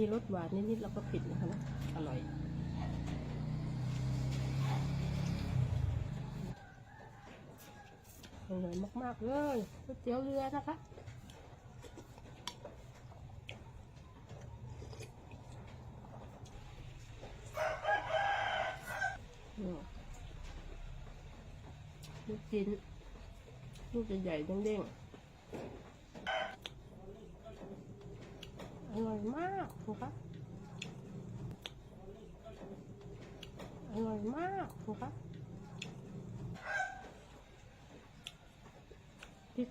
มีรสหวานนิดๆแล้วก็เผ็ดนะคะนะอร่อยอร่อยมากๆเลยก๋วยเตี๋ยวเรือนะคะลูกชิ้นลูกใหญ่ๆเด้งๆ ร่อยมากนะคะอร่อยมากนะคะพริก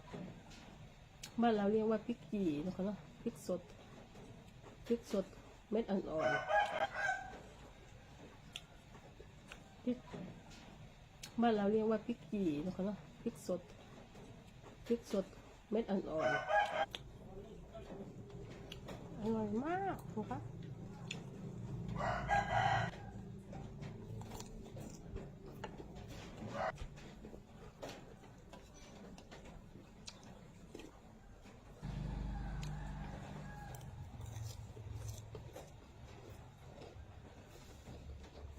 บ้านเราเรียกว่าพริกจีนะคะเนาะพริกสดพริกสดเม็ดอ่อนๆพริกบ้านเราเรียกว่าพริกจีนะคะเนาะพริกสดพริกสดเม็ดอ่อนๆ อร่อยมากนะคะ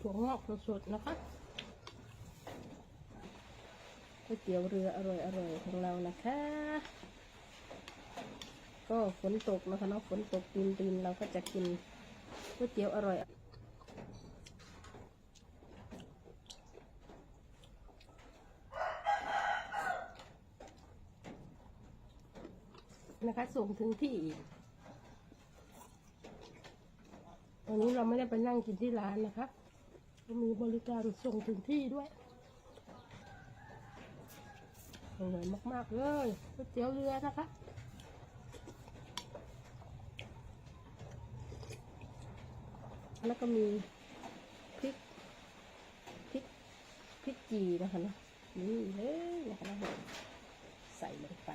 ถั่วงอกสดๆนะคะก๋วยเตี๋ยวเรืออร่อยๆของเรานะคะ ก็ฝนตกนะคะเนาะฝนตกตีนตีนเราก็จะกินก๋วยเตี๋ยวอร่อย นะคะส่งถึงที่วันนี้เราไม่ได้ไปนั่งกินที่ร้านนะคะมีบริการส่งถึงที่ด้วยอร่อยมาก ๆ เลยก๋วยเตี๋ยวเรือนะคะ แล้วก็มีพริกพริกพริกจีนะคะนะนี่เลยนะคะนะใส่ลงไป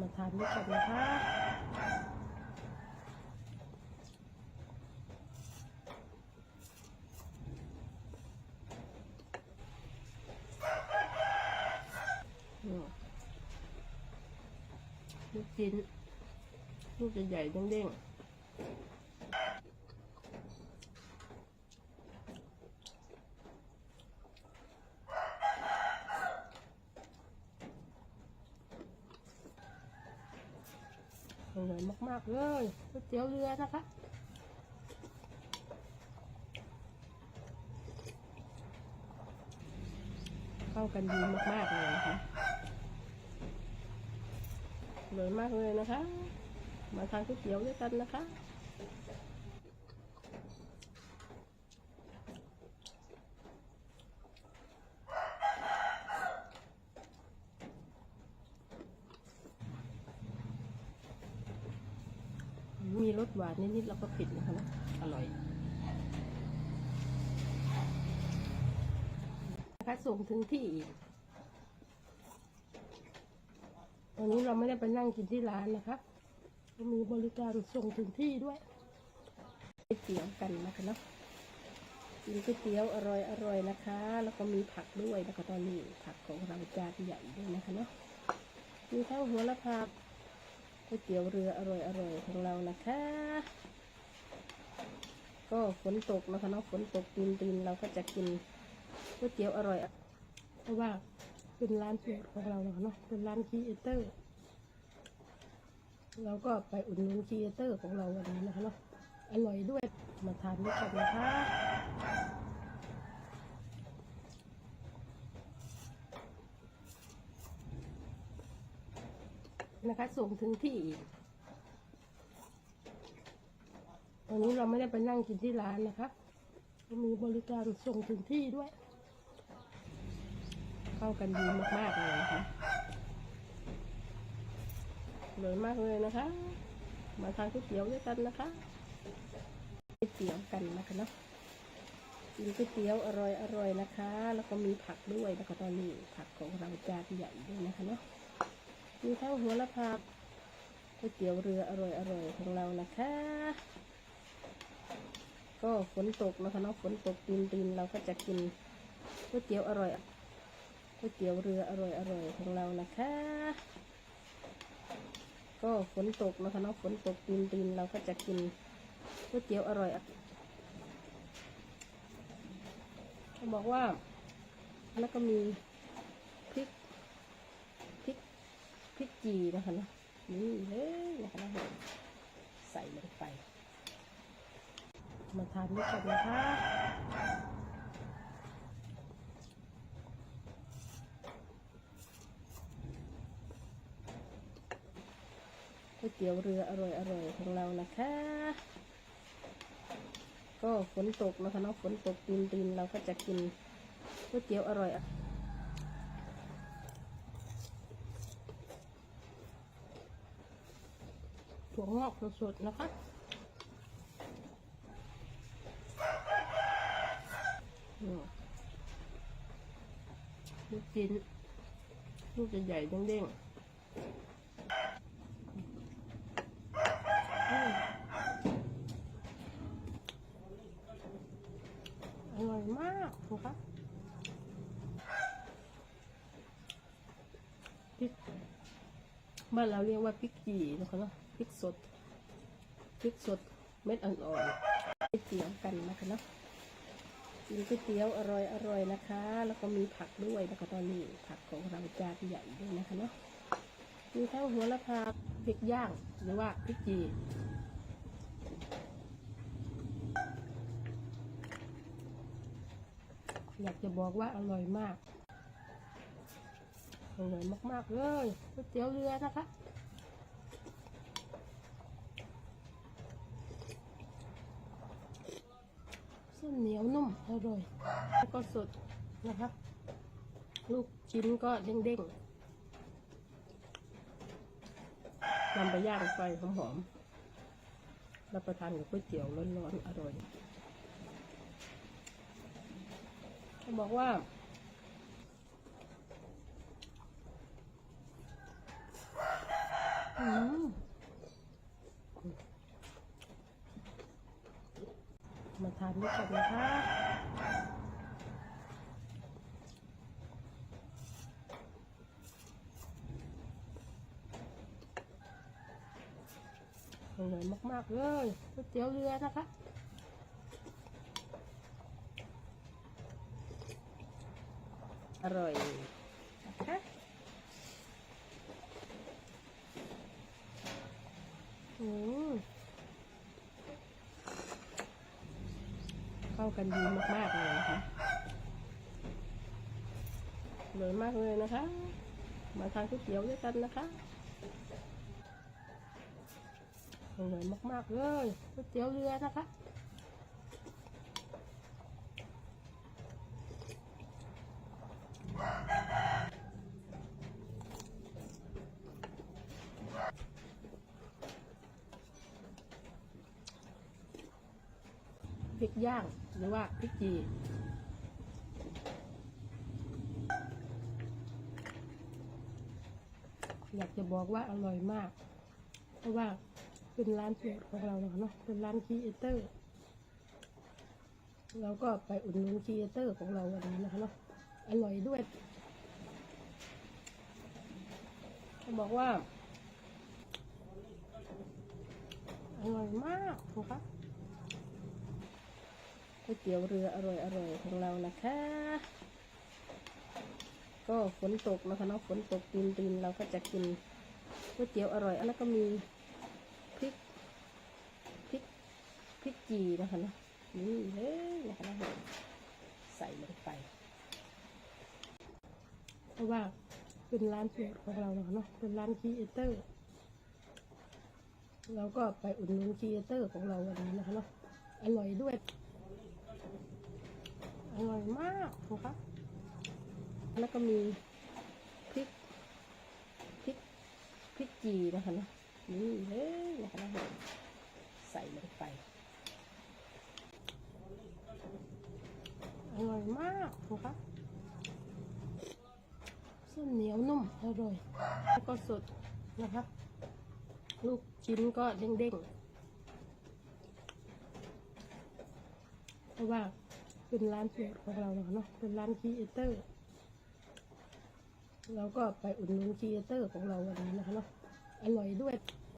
มาทานด้วยกันนะคะ อืม ลูกชิ้นลูกใหญ่ๆเด้งๆอร่อยมากๆเลยก๋วยเตี๋ยวเรือนะคะเข้ากันดีมากๆเลยนะคะ ร่อยมากเลยนะคะ มาทานก๋วยเตี๋ยวด้วยกันนะคะมีรสหวานนิดๆแล้วก็เผ็ดนะคะนะอร่อยนะคะส่งถึงที่ วันนี้เราไม่ได้ไปนั่งกินที่ร้านนะคะ มีบริการส่งถึงที่ด้วยก๋วยเตี๋ยวกันนะคะเนาะกินก๋วยเตี๋ยวอร่อยอร่อยนะคะ แล้วก็มีผักด้วยนะคะตอนนี้ผักของเราจานใหญ่ด้วยนะคะเนาะมีทั้งหัวละพาก๋วยเตี๋ยวเรืออร่อยอร่อยของเรานะคะ ก็ฝนตกนะคะเนาะฝนตกตีนตีนเราก็จะกินก๋วยเตี๋ยวอร่อยเพราะว่า เป็นร้านโปรดของเราเนาะเป็นร้านครีเอเตอร์เราก็ไปอุดหนุนครีเอเตอร์ของเราวันนี้นะคะเนาะอร่อยด้วยมาทานด้วยกันนะคะนะคะส่งถึงที่วันนี้เราไม่ได้ไปนั่งกินที่ร้านนะคะ มีบริการส่งถึงที่ด้วย เข้ากันดีมากๆเลยนะคะอร่อยมากเลยนะคะ มาทานก๋วยเตี๋ยวด้วยกันนะคะก๋วยเตี๋ยวกันนะคะเนาะกินก๋วยเตี๋ยวอร่อยอร่อยนะคะ แล้วก็มีผักด้วยนะคะตอนนี้ผักของเราจานใหญ่ด้วยนะคะเนาะมีทั้งหัวละพาก๋วยเตี๋ยวเรืออร่อยอร่อยของเรานะคะ ก็ฝนตกนะคะเนาะฝนตกตีนตีนเราก็จะกินก๋วยเตี๋ยวอร่อย ก๋วยเตี๋ยวเรืออร่อยอร่อยของเรานะคะ ก็ฝนตกนะคะเนาะฝนตกตีนตีนเราก็จะกินก๋วยเตี๋ยวอร่อยเขาบอกว่าแล้วก็มีพริกพริกพริกจีนะคะนะนี่เลยนะคะนะใส่ลงไป มาทานด้วยกันนะคะ วยเตี๋ยวเรืออร่อยอร่อยของเรานะคะ ก็ฝนตกนะคะเนาะฝนตกตีนตีนเราก็จะกินก๋วยเตี๋ยวอร่อยถั่วงอกสดๆนะคะลูกชิ้นลูกจะใหญ่เด้งๆอืมอร่อยมากนะคะพริก บ้านเราเรียกว่าพริกจีนะคะเนาะพริกสดพริกสดเม็ดอ่อนๆไปเตี๋ยวกันนะคะเนาะกินก๋วยเตี๋ยวอร่อยอร่อยนะคะ แล้วก็มีผักด้วยนะคะตอนนี้ผักของเราจานใหญ่ด้วยนะคะเนาะมีทั้งหัวละพาพริกย่างหรือว่าพริกจีอยากจะบอกว่าอร่อยมาก อร่อยมาก ๆ เลยก๋วยเตี๋ยวเรือนะคะเส้นเหนียวนุ่มอร่อยแล้วก็สดนะครับลูกชิ้นก็เด้งๆนำไปย่างไฟหอมๆรับประทานกับก๋วยเตี๋ยวร้อนๆอร่อยเขาบอกว่า อืม มาทานด้วยกันนะคะ อร่อยมาก ๆ เลยก๋วยเตี๋ยวเรือนะคะอร่อยนะคะอืมเข้ากันดีมากๆเลยนะคะอร่อยมากเลยนะคะ มาทานก๋วยเตี๋ยวด้วยกันนะคะ อร่อยมาก ๆ เลยก๋วยเตี๋ยวเรือนะคะพริกย่างหรือว่าพริกจีอยากจะบอกว่าอร่อยมาก เพราะว่า เป็นร้านสูตรของเราเนาะเป็นร้านครีเอเตอร์เราก็ไปอุดหนุนครีเอเตอร์ของเราวันนี้นะคะเนาะอร่อยด้วยเขาบอกว่าอร่อยมากนะคะก๋วยเตี๋ยวเรืออร่อยอร่อยของเรานะคะ ก็ฝนตกนะคะเนาะฝนตกตีนตีนเราก็จะกินก๋วยเตี๋ยวอร่อยแล้วก็มีพริกพริกพริก จีนะคะเนาะนี่เลยนะคะเนะใส่ลงไป เพราะว่าเป็นร้านสูตรของเราเนาะเป็นร้านคีเอเตอร์เราก็ไปอุดหนุนคีเอเตอร์ของเราวันนี้นะคะเนาะอร่อยด้วย อร่อยมากนะคะแล้วก็มีพริกพริกพริกจีนะคะเนาะนี่เลยนะคะเนาะใส่ลงไป อร่อยมากนะคะเส้นเหนียวนุ่มอร่อยแล้วก็สดนะคะลูกชิ้นก็เด้งๆเพราะว่าเป็นร้านเปิดของเราเนาะเป็นร้านคีเอเตอร์เราก็ไปอุดหนุนคีเอเตอร์ของเราวันนี้นะคะเนาะอร่อยด้วย